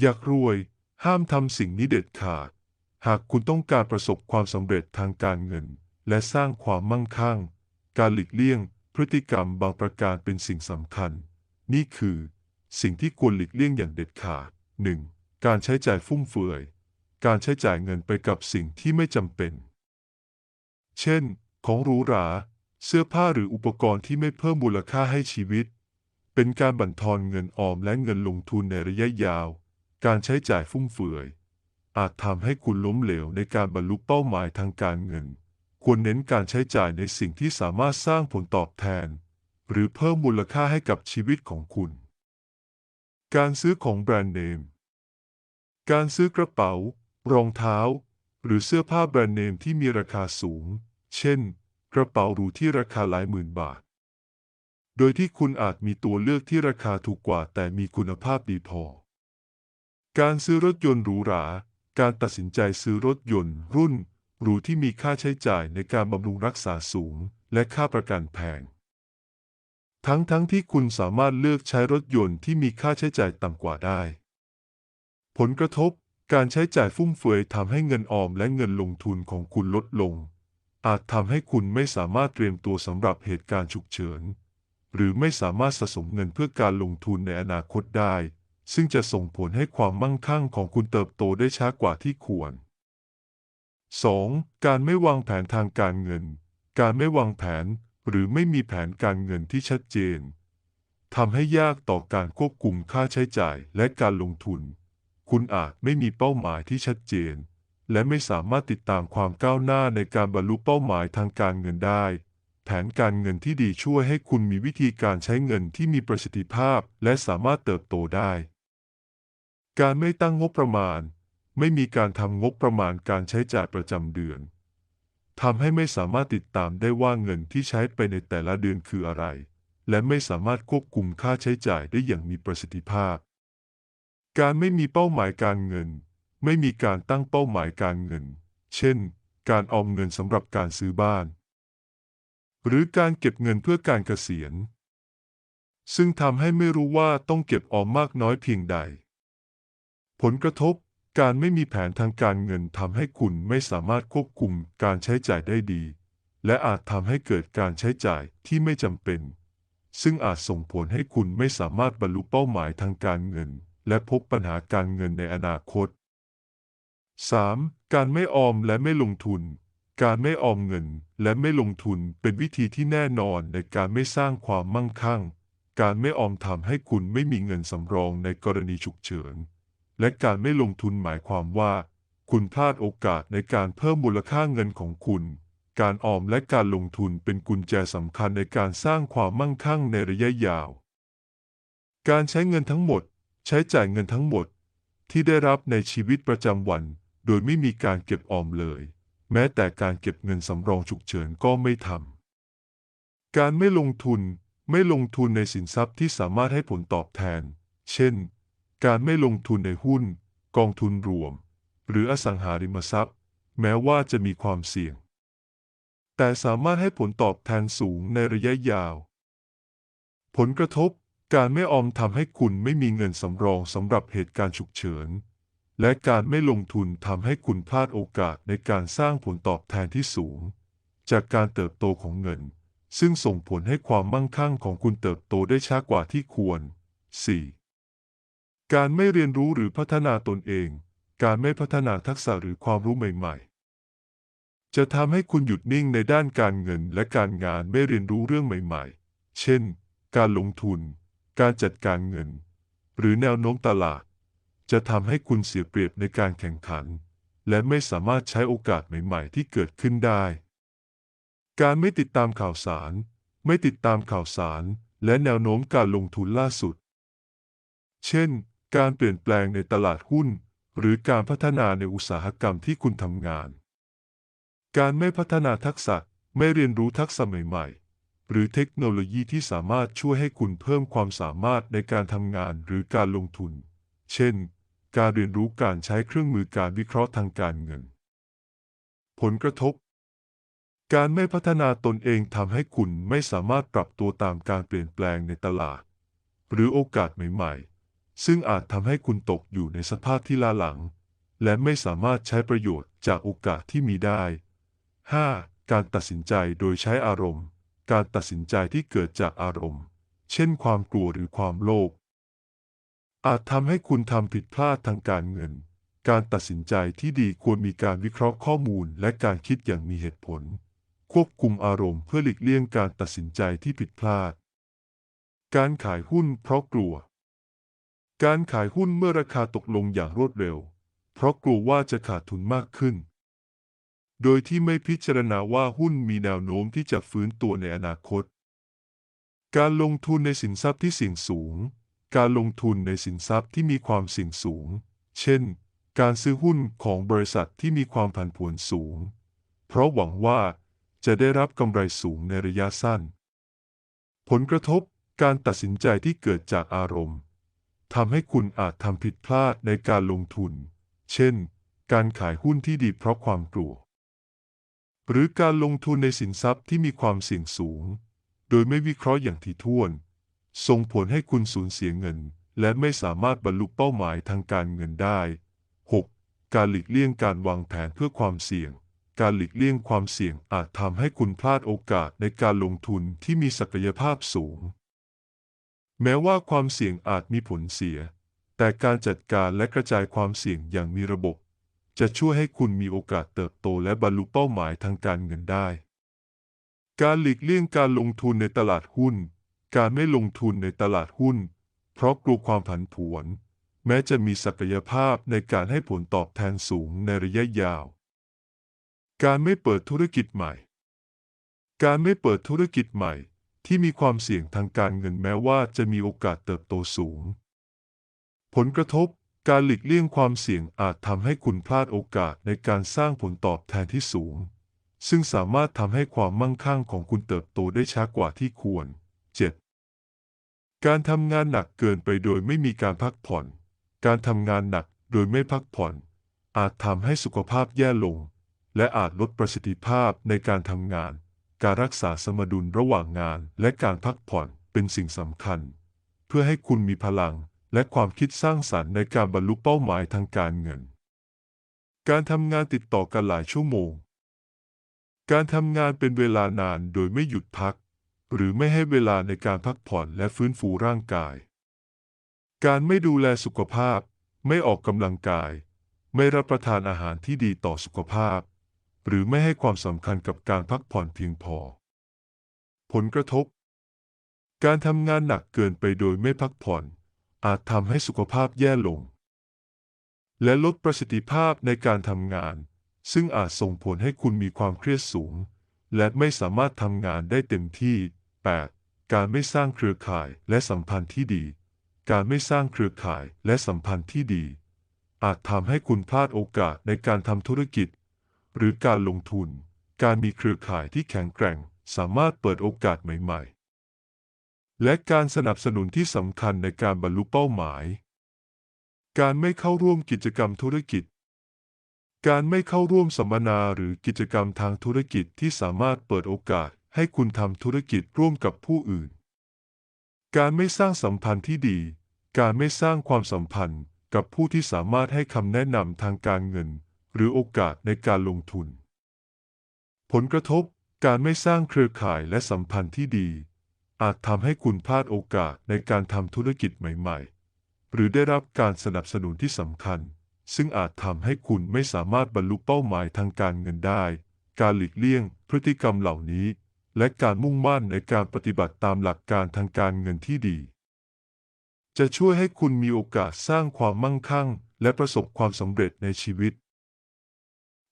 อยากรวย ห้ามทำสิ่งนี้เด็ดขาด หากคุณต้องการประสบความสำเร็จทางการเงิน และสร้างความมั่งคั่ง การหลีกเลี่ยง พฤติกรรมบางประการเป็นสิ่งสำคัญ นี่คือ สิ่งที่ควรหลีกเลี่ยงอย่างเด็ดขาด 1. การใช้จ่ายฟุ่มเฟือย การใช้จ่ายเงินไปกับสิ่งที่ไม่จำเป็น เช่น ของหรูหรา เสื้อผ้าหรืออุปกรณ์ที่ไม่เพิ่มมูลค่าให้ชีวิต เป็นการบั่นทอนเงินออมและเงินลงทุนในระยะยาว การใช้จ่ายฟุ่มเฟือย อาจทำให้คุณล้มเหลวในการบรรลุเป้าหมายทางการเงิน ควรเน้นการใช้จ่ายในสิ่งที่สามารถสร้างผลตอบแทน หรือเพิ่มมูลค่าให้กับชีวิตของคุณ การซื้อของแบรนด์เนม การซื้อกระเป๋า รองเท้า หรือเสื้อผ้าแบรนด์เนมที่มีราคาสูง เช่น กระเป๋าหรูที่ราคาหลายหมื่นบาท โดยที่คุณอาจมีตัวเลือกที่ราคาถูกกว่าแต่มีคุณภาพดีพอ การซื้อรถยนต์หรูหรา การตัดสินใจซื้อรถยนต์รุ่นหรูที่มีค่าใช้จ่ายในการบำรุงรักษาสูง และค่าประกันแพง ทั้งๆทที่คุณสามารถเลือกใช้รถยนต์ที่มีค่าใช้จ่ายต่ำกว่าได้ ผลกระทบ การใช้จ่ายฟุ่มเฟือยทำให้เงินออมและเงินลงทุนของคุณลดลง อาจทำให้คุณไม่สามารถเตรียมตัวสำหรับเหตุการณ์ฉุกเฉิน หรือไม่สามารถสะสมเงินเพื่อการลงทุนในอนาคตได้ ซึ่งจะส่งผลให้ความมั่งคั่งของคุณเติบโตได้ช้ากว่าที่ควร 2. การไม่วางแผนทางการเงิน การไม่วางแผนหรือไม่มีแผนการเงินที่ชัดเจนทำให้ยากต่อการควบคุมค่าใช้จ่ายและการลงทุน คุณอาจไม่มีเป้าหมายที่ชัดเจน และไม่สามารถติดตามความก้าวหน้าในการบรรลุเป้าหมายทางการเงินได้ แผนการเงินที่ดีช่วยให้คุณมีวิธีการใช้เงินที่มีประสิทธิภาพ และสามารถเติบโตได้ การไม่ตั้งงบประมาณ ไม่มีการทำงบประมาณการใช้จ่ายประจำเดือนทำให้ไม่สามารถติดตามได้ว่าเงินที่ใช้ไปในแต่ละเดือนคืออะไร และไม่สามารถควบคุมค่าใช้จ่ายได้อย่างมีประสิทธิภาพ การไม่มีเป้าหมายการเงิน ไม่มีการตั้งเป้าหมายการเงิน เช่น การออมเงินสำหรับการซื้อบ้าน หรือการเก็บเงินเพื่อการเกษียณ ซึ่งทำให้ไม่รู้ว่าต้องเก็บออมมากน้อยเพียงใด ผลกระทบการไม่มีแผนทางการเงินทำให้คุณไม่สามารถควบคุมการใช้จ่ายได้ดี และอาจทำให้เกิดการใช้จ่ายที่ไม่จำเป็น ซึ่งอาจส่งผลให้คุณไม่สามารถบรรลุเป้าหมายทางการเงิน และพบปัญหาการเงินในอนาคต 3. การไม่ออมและไม่ลงทุน การไม่ออมเงินและไม่ลงทุนเป็นวิธีที่แน่นอนในการไม่สร้างความมั่งคั่ง การไม่ออมทำให้คุณไม่มีเงินสำรองในกรณีฉุกเฉิน และการไม่ลงทุนหมายความว่า คุณพลาดโอกาสในการเพิ่มมูลค่าเงินของคุณ การออมและการลงทุนเป็นกุญแจสำคัญในการสร้างความมั่งคั่งในระยะยาว การใช้เงินทั้งหมด ใช้จ่ายเงินทั้งหมด ที่ได้รับในชีวิตประจำวัน โดยไม่มีการเก็บออมเลย แม้แต่การเก็บเงินสำรองฉุกเฉินก็ไม่ทำการไม่ลงทุนไม่ลงทุนในสินทรัพย์ที่สามารถให้ผลตอบแทน เช่น การไม่ลงทุนในหุ้น กองทุนรวม หรืออสังหาริมทรัพย์ แม้ว่าจะมีความเสี่ยง แต่สามารถให้ผลตอบแทนสูงในระยะยาว ผลกระทบการไม่ออมทำให้คุณไม่มีเงินสำรองสำหรับเหตุการณ์ฉุกเฉิน และการไม่ลงทุนทำให้คุณพลาดโอกาสในการสร้างผลตอบแทนที่สูง จากการเติบโตของเงิน ซึ่งส่งผลให้ความมั่งคั่งของคุณเติบโตได้ช้ากว่าที่ควร 4. การไม่เรียนรู้หรือพัฒนาตนเอง การไม่พัฒนาทักษะหรือความรู้ใหม่ ๆ จะทำให้คุณหยุดนิ่งในด้านการเงินและการงานไม่เรียนรู้เรื่องใหม่ ๆ เช่น การลงทุน การจัดการเงิน หรือแนวโน้มตลาด จะทำให้คุณเสียเปรียบในการแข่งขัน และไม่สามารถใช้โอกาสใหม่ ๆ ที่เกิดขึ้นได้ การไม่ติดตามข่าวสาร ไม่ติดตามข่าวสาร และแนวโน้มการลงทุนล่าสุด เช่น การเปลี่ยนแปลงในตลาดหุ้น หรือการพัฒนาในอุตสาหกรรมที่คุณทำงาน การไม่พัฒนาทักษะไม่เรียนรู้ทักษะใหม่ๆ หรือเทคโนโลยีที่สามารถช่วยให้คุณเพิ่มความสามารถในการทำงานหรือการลงทุน เช่น การเรียนรู้การใช้เครื่องมือการวิเคราะห์ทางการเงิน ผลกระทบ การไม่พัฒนาตนเองทำให้คุณไม่สามารถปรับตัวตามการเปลี่ยนแปลงในตลาด หรือโอกาสใหม่ๆ ซึ่งอาจทำให้คุณตกอยู่ในสภาพที่ล้าหลัง และไม่สามารถใช้ประโยชน์จากโอกาสที่มีได้ 5. การตัดสินใจโดยใช้อารมณ์ การตัดสินใจที่เกิดจากอารมณ์ เช่นความกลัวหรือความโลภอาจทำให้คุณทำผิดพลาดทางการเงิน การตัดสินใจที่ดีควรมีการวิเคราะห์ข้อมูลและการคิดอย่างมีเหตุผล ควบคุมอารมณ์เพื่อหลีกเลี่ยงการตัดสินใจที่ผิดพลาด การขายหุ้นเพราะกลัว การขายหุ้นเมื่อราคาตกลงอย่างรวดเร็ว เพราะกลัวว่าจะขาดทุนมากขึ้น โดยที่ไม่พิจารณาว่าหุ้นมีแนวโน้มที่จะฟื้นตัวในอนาคต การลงทุนในสินทรัพย์ที่เสี่ยงสูง การลงทุนในสินทรัพย์ที่มีความเสี่ยงสูง เช่น การซื้อหุ้นของบริษัทที่มีความผันผวนสูง เพราะหวังว่าจะได้รับกำไรสูงในระยะสั้น ผลกระทบการตัดสินใจที่เกิดจากอารมณ์ ทำให้คุณอาจทำผิดพลาดในการลงทุน เช่น การขายหุ้นที่ดีเพราะความกลัว หรือการลงทุนในสินทรัพย์ที่มีความเสี่ยงสูง โดยไม่วิเคราะห์อย่างถี่ถ้วน ส่งผลให้คุณสูญเสียเงิน และไม่สามารถบรรลุเป้าหมายทางการเงินได้ 6. การหลีกเลี่ยงการวางแผนเพื่อความเสี่ยงการหลีกเลี่ยงความเสี่ยงอาจทำให้คุณพลาดโอกาสในการลงทุนที่มีศักยภาพสูง แม้ว่าความเสี่ยงอาจมีผลเสีย แต่การจัดการและกระจายความเสี่ยงอย่างมีระบบ จะช่วยให้คุณมีโอกาสเติบโตและบรรลุเป้าหมายทางการเงินได้ การหลีกเลี่ยงการลงทุนในตลาดหุ้น การไม่ลงทุนในตลาดหุ้น เพราะกลัวความผันผวน แม้จะมีศักยภาพในการให้ผลตอบแทนสูงในระยะยาว การไม่เปิดธุรกิจใหม่ การไม่เปิดธุรกิจใหม่ ที่มีความเสี่ยงทางการเงินแม้ว่าจะมีโอกาสเติบโตสูง ผลกระทบการหลีกเลี่ยงความเสี่ยงอาจทำให้คุณพลาดโอกาสในการสร้างผลตอบแทนที่สูง ซึ่งสามารถทำให้ความมั่งคั่งของคุณเติบโตได้ช้ากว่าที่ควร 7. การทำงานหนักเกินไปโดยไม่มีการพักผ่อน การทำงานหนักโดยไม่พักผ่อน อาจทำให้สุขภาพแย่ลง และอาจลดประสิทธิภาพในการทำงาน การรักษาสมดุลระหว่างงานและการพักผ่อนเป็นสิ่งสำคัญ เพื่อให้คุณมีพลังและความคิดสร้างสรรค์ในการบรรลุเป้าหมายทางการเงิน การทำงานติดต่อกันหลายชั่วโมง การทำงานเป็นเวลานานโดยไม่หยุดพัก หรือไม่ให้เวลาในการพักผ่อนและฟื้นฟูร่างกาย การไม่ดูแลสุขภาพ ไม่ออกกำลังกาย ไม่รับประทานอาหารที่ดีต่อสุขภาพ หรือไม่ให้ความสำคัญกับการพักผ่อนเพียงพอ ผลกระทบ การทำงานหนักเกินไปโดยไม่พักผ่อน อาจทำให้สุขภาพแย่ลง และลดประสิทธิภาพในการทำงาน ซึ่งอาจส่งผลให้คุณมีความเครียดสูง และไม่สามารถทำงานได้เต็มที่ 8. การไม่สร้างเครือข่ายและสัมพันธ์ที่ดี การไม่สร้างเครือข่ายและสัมพันธ์ที่ดี อาจทำให้คุณพลาดโอกาสในการทำธุรกิจ หรือการลงทุน การมีเครือข่ายที่แข็งแกร่ง สามารถเปิดโอกาสใหม่ ๆ และการสนับสนุนที่สำคัญในการบรรลุเป้าหมาย การไม่เข้าร่วมกิจกรรมธุรกิจ การไม่เข้าร่วมสัมมนาหรือกิจกรรมทางธุรกิจที่สามารถเปิดโอกาสให้คุณทำธุรกิจร่วมกับผู้อื่น การไม่สร้างสัมพันธ์ที่ดี การไม่สร้างความสัมพันธ์กับผู้ที่สามารถให้คำแนะนำทางการเงิน หรือโอกาสในการลงทุน ผลกระทบการไม่สร้างเครือข่ายและสัมพันธ์ที่ดี อาจทำให้คุณพลาดโอกาสในการทำธุรกิจใหม่ ๆ หรือได้รับการสนับสนุนที่สำคัญ ซึ่งอาจทำให้คุณไม่สามารถบรรลุเป้าหมายทางการเงินได้ การหลีกเลี่ยงพฤติกรรมเหล่านี้ และการมุ่งมั่นในการปฏิบัติตามหลักการทางการเงินที่ดี จะช่วยให้คุณมีโอกาสสร้างความมั่งคั่ง และประสบความสำเร็จในชีวิต